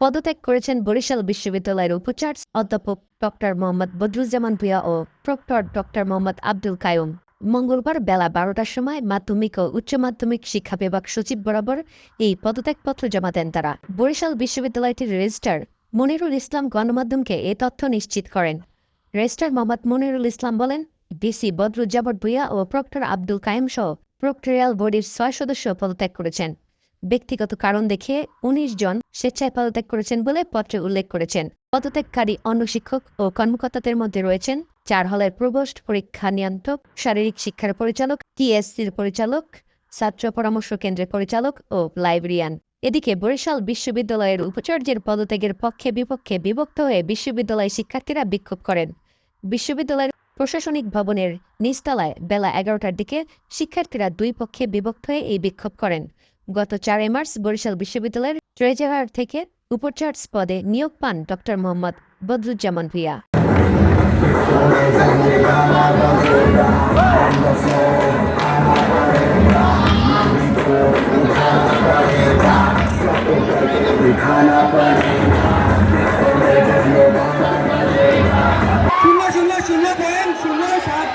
পদত্যাগ করেছেন বরিশাল বিশ্ববিদ্যালয়ের উপাচার্য অধ্যাপক ডক্টর মোহাম্মদ বদরুজ্জামান ভুয়া ও প্রক্টর ডক্টর মোহাম্মদ আব্দুল কায়ুম। মঙ্গলবার বেলা বারোটার সময় মাধ্যমিক ও উচ্চ মাধ্যমিক শিক্ষা বিভাগ সচিব বরাবর এই পদত্যাগপত্র জমা দেন তারা। বরিশাল বিশ্ববিদ্যালয়টির রেজিস্ট্রার মনিরুল ইসলাম গণমাধ্যমকে এ তথ্য নিশ্চিত করেন। রেজিস্ট্রার মোহাম্মদ মনিরুল ইসলাম বলেন, ডিসি বদরুজ্জামান ভুইয়া ও প্রক্টর আব্দুল কায়েম সহ প্রক্টোরিয়াল বোর্ডের ছয় সদস্য পদত্যাগ করেছেন। ব্যক্তিগত কারণ দেখে ১৯ জন স্বেচ্ছায় পদত্যাগ করেছেন বলে পত্রে উল্লেখ করেছেন। পদত্যাগকারী অন্য শিক্ষক ও কর্মকর্তাদের মধ্যে রয়েছেন চার হলের প্রবোস্ট পরীক্ষা নিয়ন্ত্রক, শারীরিক শিক্ষার পরিচালক, টিএসসির পরিচালক, ছাত্র পরামর্শ কেন্দ্রের পরিচালক ও লাইব্রেরিয়ান। এদিকে বরিশাল বিশ্ববিদ্যালয়ের উপাচার্যের পদত্যাগের পক্ষে বিপক্ষে বিভক্ত হয়ে বিশ্ববিদ্যালয়ের শিক্ষার্থীরা বিক্ষোভ করেন। বিশ্ববিদ্যালয়ের প্রশাসনিক ভবনের নিচতলায় বেলা এগারোটার দিকে শিক্ষার্থীরা দুই পক্ষে বিভক্ত হয়ে এই বিক্ষোভ করেন। গত চারই মার্চ বরিশাল বিশ্ববিদ্যালয়ের ট্রেজারার থেকে উপাচার্য পদে নিয়োগ পান ড মোহাম্মদ বদরুজ্জামান ভুইয়া। শূন্য শূন্য শূন্য পয়েন্ট, শূন্য সাত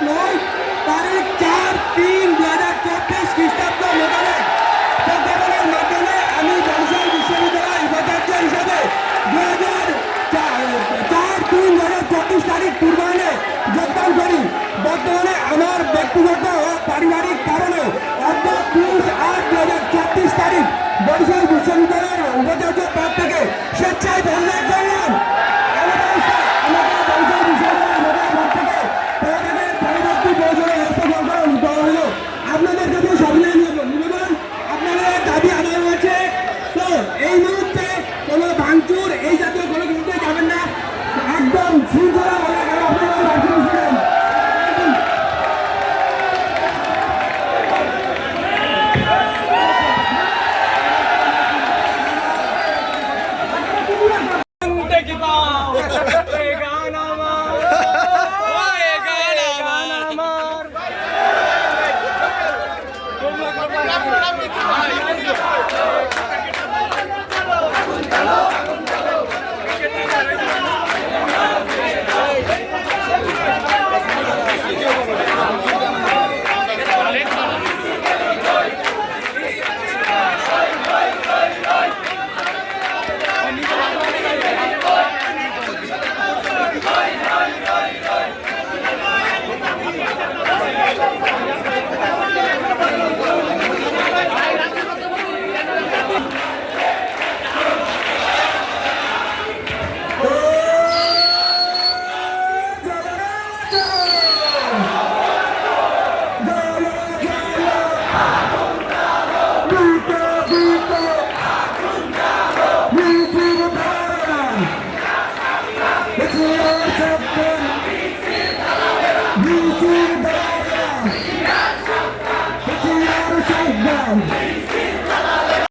Bring it back down.